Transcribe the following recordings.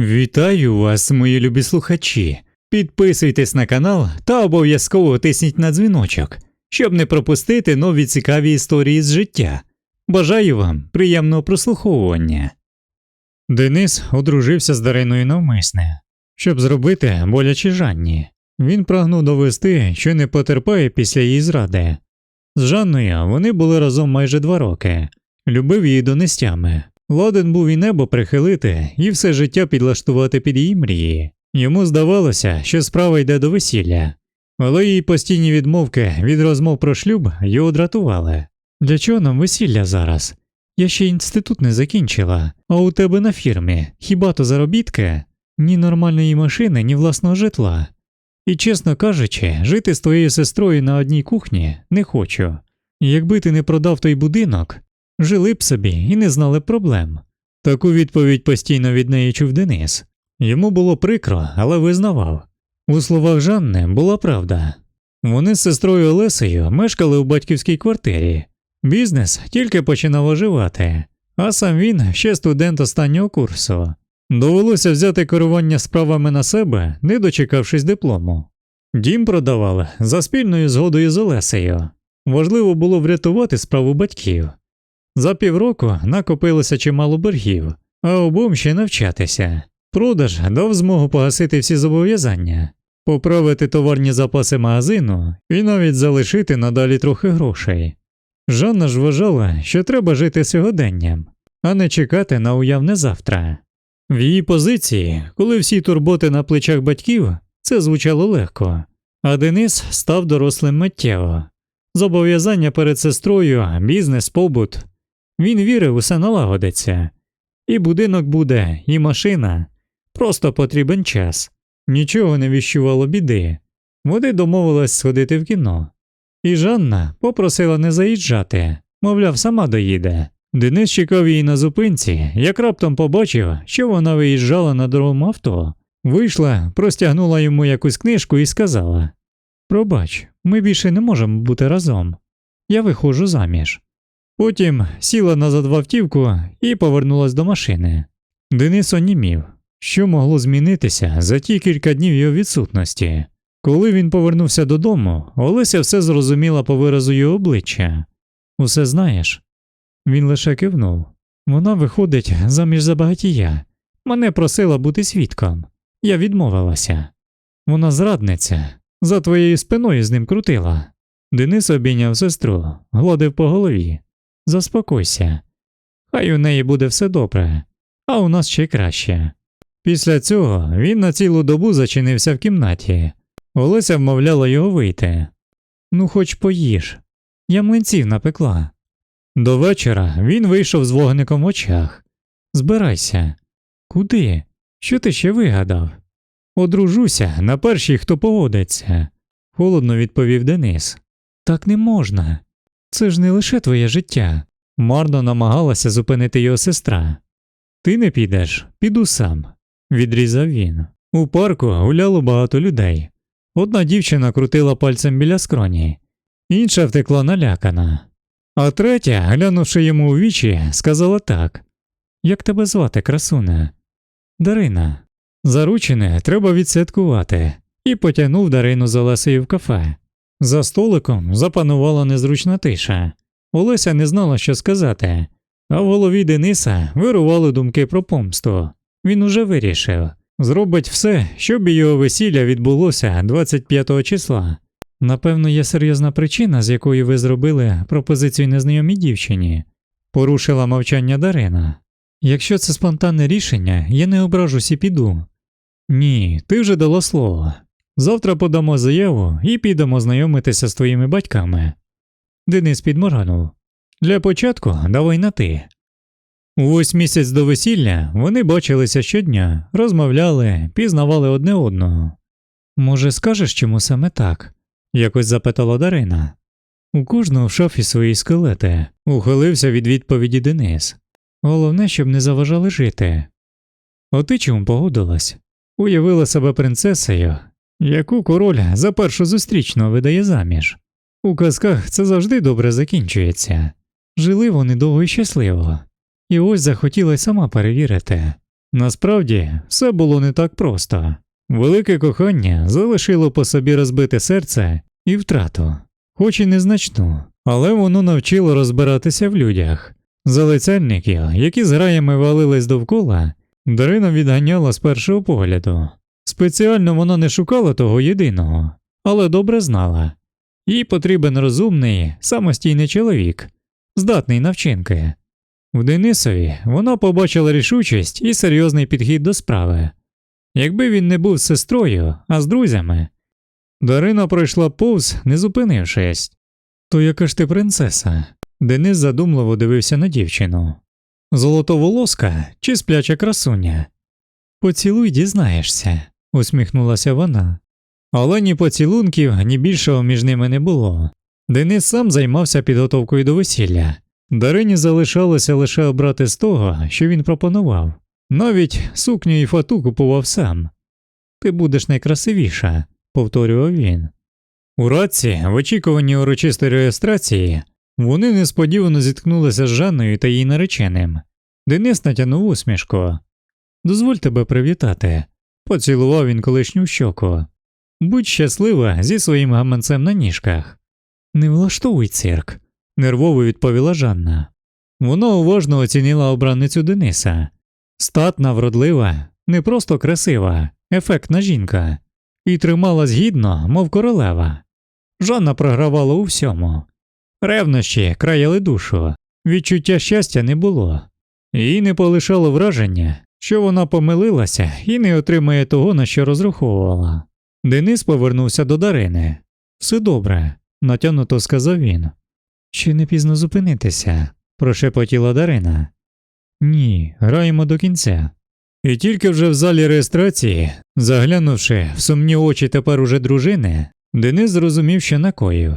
Вітаю вас, мої любі слухачі. Підписуйтесь на канал та обов'язково тисніть на дзвіночок, щоб не пропустити нові цікаві історії з життя. Бажаю вам приємного прослуховування. Денис одружився з Дариною навмисне, щоб зробити боляче Жанні. Він прагнув довести, що не потерпає після її зради. З Жанною вони були разом майже два роки, любив її донестями. Ладен був і небо прихилити і все життя підлаштувати під її мрії. Йому здавалося, що справа йде до весілля, але її постійні відмовки від розмов про шлюб його дратували. Для чого нам весілля зараз? Я ще інститут не закінчила, а у тебе на фірмі хіба то заробітки? Ні нормальної машини, ні власного житла. І, чесно кажучи, жити з твоєю сестрою на одній кухні не хочу. Якби ти не продав той будинок, жили б собі і не знали проблем. Таку відповідь постійно від неї чув Денис. Йому було прикро, але визнавав. У словах Жанни була правда. Вони з сестрою Олесею мешкали у батьківській квартирі. Бізнес тільки починав оживати, а сам він ще студент останнього курсу. Довелося взяти керування справами на себе, не дочекавшись диплому. Дім продавали за спільною згодою з Олесею. Важливо було врятувати справу батьків. За півроку накопилося чимало боргів, а обом ще навчатися. Продаж дав змогу погасити всі зобов'язання, поправити товарні запаси магазину і навіть залишити надалі трохи грошей. Жанна ж вважала, що треба жити сьогоденням, а не чекати на уявне завтра. В її позиції, коли всі турботи на плечах батьків, це звучало легко, а Денис став дорослим миттєво. Зобов'язання перед сестрою, бізнес, побут. Він вірив, усе налагодиться. І будинок буде, і машина. Просто потрібен час. Нічого не віщувало біди. Вони домовились сходити в кіно. І Жанна попросила не заїжджати, мовляв, сама доїде. Денис чекав її на зупинці, як раптом побачив, що вона виїжджала на другому авто. Вийшла, простягнула йому якусь книжку і сказала: Пробач, ми більше не можемо бути разом. Я виходжу заміж. Потім сіла назад в автівку і повернулась до машини. Денис онімів, що могло змінитися за ті кілька днів його відсутності. Коли він повернувся додому, Олеся все зрозуміла по виразу його обличчя. Усе знаєш? Він лише кивнув. Вона виходить заміж за багатія. Мене просила бути свідком. Я відмовилася. Вона зрадниця, за твоєю спиною з ним крутила. Денис обійняв сестру, гладив по голові. Заспокойся. Хай у неї буде все добре, а у нас ще краще. Після цього він на цілу добу зачинився в кімнаті. Олеся вмовляла його вийти. Ну, хоч поїж. Я млинців напекла. До вечора він вийшов з вогником в очах. Збирайся. Куди? Що ти ще вигадав? Одружуся на першій, хто погодиться, холодно відповів Денис. Так не можна. Це ж не лише твоє життя. Марно намагалася зупинити його сестра. Ти не підеш, піду сам, відрізав він. У парку гуляло багато людей. Одна дівчина крутила пальцем біля скроні, інша втекла налякана. А третя, глянувши йому у вічі, сказала так Як тебе звати, красуне? Дарина. Заручене треба відсвяткувати, і потягнув Дарину з Олесею в кафе. За столиком запанувала незручна тиша. Олеся не знала, що сказати, а в голові Дениса вирували думки про помсту. Він уже вирішив зробить все, щоб його весілля відбулося 25 числа. Напевно, є серйозна причина, з якої ви зробили пропозицію незнайомій дівчині, порушила мовчання Дарина. Якщо це спонтанне рішення, я не ображусь і піду. Ні, ти вже дала слово. Завтра подамо заяву і підемо знайомитися з твоїми батьками. Денис підморганув. Для початку давай на ти. Ось місяць до весілля вони бачилися щодня, розмовляли, пізнавали одне одного. Може, скажеш чому саме так? якось запитала Дарина. У кожного в шафі свої скелети, ухилився від відповіді Денис. Головне, щоб не заважали жити. О ти чому погодилась? Уявила себе принцесою, яку король за першу зустрічну видає заміж. У казках це завжди добре закінчується. Жили вони довго і щасливо, і ось захотіла сама перевірити. Насправді, все було не так просто. Велике кохання залишило по собі розбите серце і втрату, хоч і незначну, але воно навчило розбиратися в людях. Залицяльників, які з граями валились довкола, Дарина відганяла з першого погляду. Спеціально вона не шукала того єдиного, але добре знала. Їй потрібен розумний, самостійний чоловік, здатний на вчинки. В Денисові вона побачила рішучість і серйозний підхід до справи. Якби він не був з сестрою, а з друзями, Дарина пройшла повз, не зупинившись. То яка ж ти принцеса? Денис задумливо дивився на дівчину. Золотоволоска чи спляча красуня? Поцілуй, дізнаєшся, усміхнулася вона. Але ні поцілунків, ні більшого між ними не було. Денис сам займався підготовкою до весілля. Дарині залишалося лише обрати з того, що він пропонував. Навіть сукню і фату купував сам. Ти будеш найкрасивіша, повторював він. У раці, в очікуванні урочистої реєстрації, вони несподівано зіткнулися з Жанною та її нареченим. Денис натягнув усмішку. Дозволь тебе привітати. Поцілував він колишню щоку. Будь щаслива зі своїм гаманцем на ніжках. Не влаштовуй цирк, нервово відповіла Жанна. Вона уважно оцінила обранницю Дениса. Статна, вродлива, не просто красива, ефектна жінка, і трималась гідно, мов королева. Жанна програвала у всьому. Ревнощі краяли душу, відчуття щастя не було, їй не полишало враження, що вона помилилася і не отримає того, на що розраховувала. Денис повернувся до Дарини. Все добре, натягнуто сказав він. Чи не пізно зупинитися? прошепотіла Дарина. Ні, граємо до кінця. І тільки вже в залі реєстрації, заглянувши в сумні очі тепер уже дружини, Денис зрозумів, що накоїв.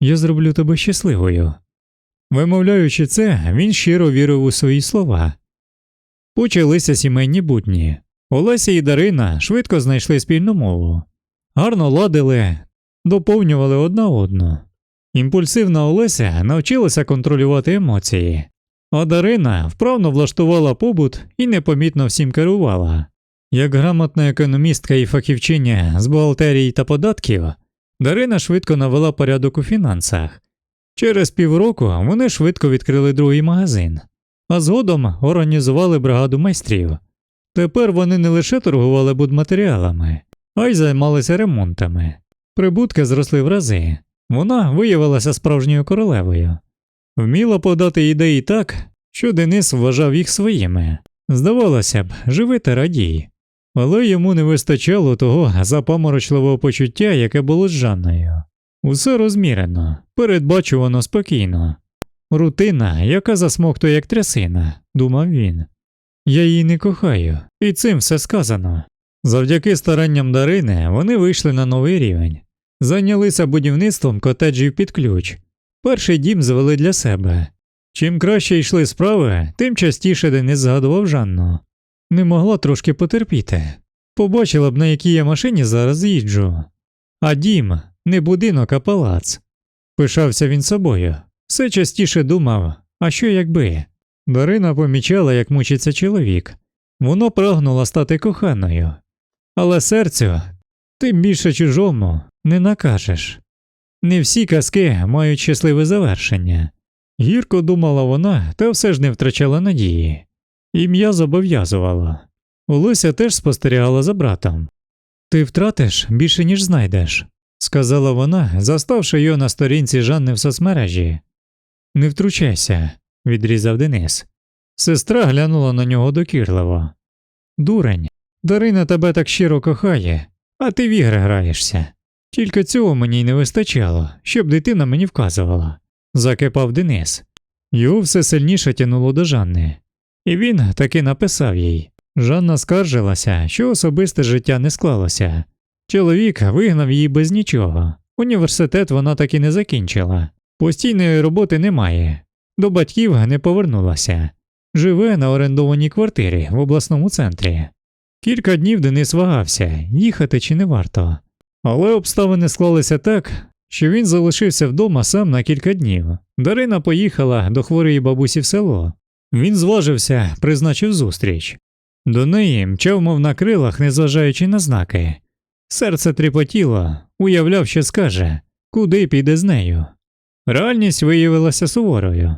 Я зроблю тебе щасливою. Вимовляючи це, він щиро вірив у свої слова. Почалися сімейні будні. Олеся і Дарина швидко знайшли спільну мову, гарно ладили, доповнювали одна одну. Імпульсивна Олеся навчилася контролювати емоції, а Дарина вправно влаштувала побут і непомітно всім керувала. Як грамотна економістка і фахівчиня з бухгалтерії та податків, Дарина швидко навела порядок у фінансах. Через півроку вони швидко відкрили другий магазин, а згодом організували бригаду майстрів. Тепер вони не лише торгували будматеріалами, а й займалися ремонтами. Прибутки зросли в рази. Вона виявилася справжньою королевою, вміла подати ідеї так, що Денис вважав їх своїми. Здавалося б, живи та радій, але йому не вистачало того запаморочливого почуття, яке було з Жанною. Усе розмірено, передбачувано спокійно. Рутина, яка засмоктує як трясина, думав він. Я її не кохаю, і цим все сказано. Завдяки старанням Дарини вони вийшли на новий рівень, зайнялися будівництвом котеджів під ключ. Перший дім звели для себе. Чим краще йшли справи, тим частіше Денис згадував Жанну. Не могла трошки потерпіти. Побачила б, на якій я машині зараз їжджу. А дім не будинок, а палац. Пишався він собою. Все частіше думав, а що якби? Дарина помічала, як мучиться чоловік. Воно прагнуло стати коханою. Але серцю, тим більше чужому, не накажеш. Не всі казки мають щасливе завершення. Гірко думала вона, та все ж не втрачала надії. Ім'я зобов'язувало. Олеся теж спостерігала за братом. Ти втратиш більше, ніж знайдеш, сказала вона, заставши його на сторінці Жанни в соцмережі. Не втручайся, відрізав Денис. Сестра глянула на нього докірливо. Дурень, Дарина тебе так щиро кохає, а ти в ігри граєшся. Тільки цього мені й не вистачало, щоб дитина мені вказувала, закипав Денис. Його все сильніше тянуло до Жанни, і він таки написав їй. Жанна скаржилася, що особисте життя не склалося. Чоловік вигнав її без нічого. Університет вона так і не закінчила. Постійної роботи немає. До батьків не повернулася. Живе на орендованій квартирі в обласному центрі. Кілька днів Денис вагався, їхати чи не варто. Але обставини склалися так, що він залишився вдома сам на кілька днів. Дарина поїхала до хворої бабусі в село. Він зважився, призначив зустріч. До неї мчав, мов на крилах, незважаючи на знаки. Серце тріпотіло, уявляв, що скаже, куди піде з нею. Реальність виявилася суворою.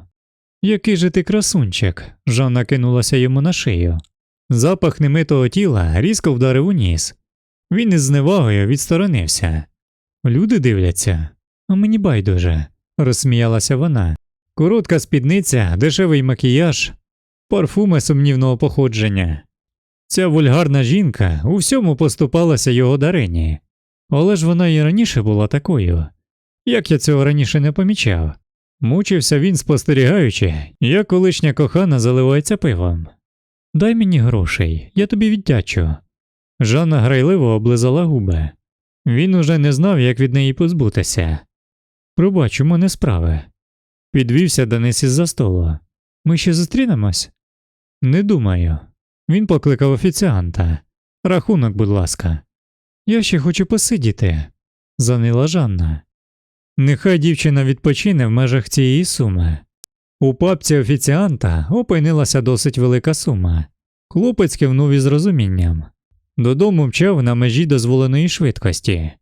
Який же ти красунчик, Жанна кинулася йому на шию. Запах немитого тіла різко вдарив у ніс. Він із зневагою відсторонився. Люди дивляться, а мені байдуже, розсміялася вона. Коротка спідниця, дешевий макіяж, парфуми сумнівного походження. Ця вульгарна жінка у всьому поступалася його дарині, але ж вона і раніше була такою. Як я цього раніше не помічав, мучився він, спостерігаючи, як колишня кохана заливається пивом. Дай мені грошей, я тобі віддячу. Жанна грайливо облизала губи. Він уже не знав, як від неї позбутися. Пробач, у мене справи. Підвівся Денис із за столу. Ми ще зустрінемось? Не думаю. Він покликав офіціанта. Рахунок, будь ласка. Я ще хочу посидіти, занила Жанна. Нехай дівчина відпочине в межах цієї суми. У папці офіціанта опинилася досить велика сума. Хлопець кивнув із розумінням. Додому мчав на межі дозволеної швидкості.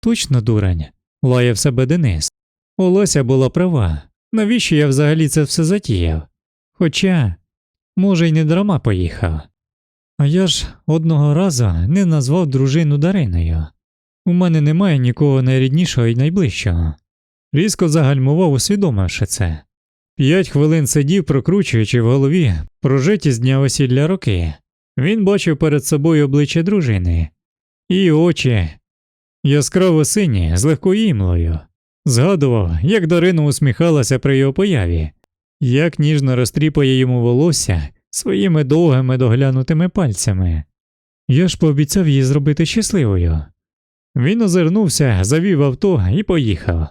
Точно дурень, лаяв себе Денис. Олеся була права. Навіщо я взагалі це все затіяв? Хоча, може, й не дарма поїхав. А я ж одного разу не назвав дружину Дариною. У мене немає нікого найріднішого і найближчого. Різко загальмував, усвідомивши це. П'ять хвилин сидів, прокручуючи в голові прожиті з дня весілля роки. Він бачив перед собою обличчя дружини, і очі яскраво сині з легкою імлою. Згадував, як Дарина усміхалася при його появі, як ніжно розтріпає йому волосся своїми довгими доглянутими пальцями. Я ж пообіцяв її зробити щасливою. Він озирнувся, завів авто і поїхав.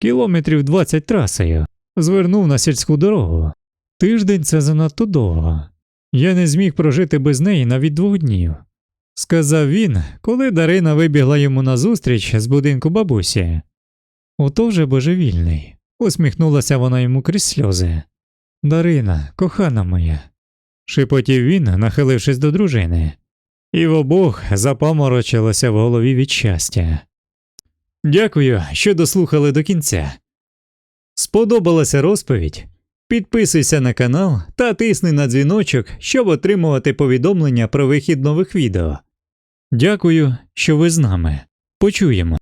Кілометрів двадцять трасою, звернув на сільську дорогу. Тиждень це занадто довго. Я не зміг прожити без неї навіть двох днів, сказав він, коли Дарина вибігла йому назустріч з будинку бабусі. Ото вже божевільний, усміхнулася вона йому крізь сльози. Дарина, кохана моя, шепотів він, нахилившись до дружини, і в обох запаморочилося в голові від щастя. Дякую, що дослухали до кінця. Сподобалася розповідь? Підписуйся на канал та тисни на дзвіночок, щоб отримувати повідомлення про вихід нових відео. Дякую, що ви з нами. Почуємо.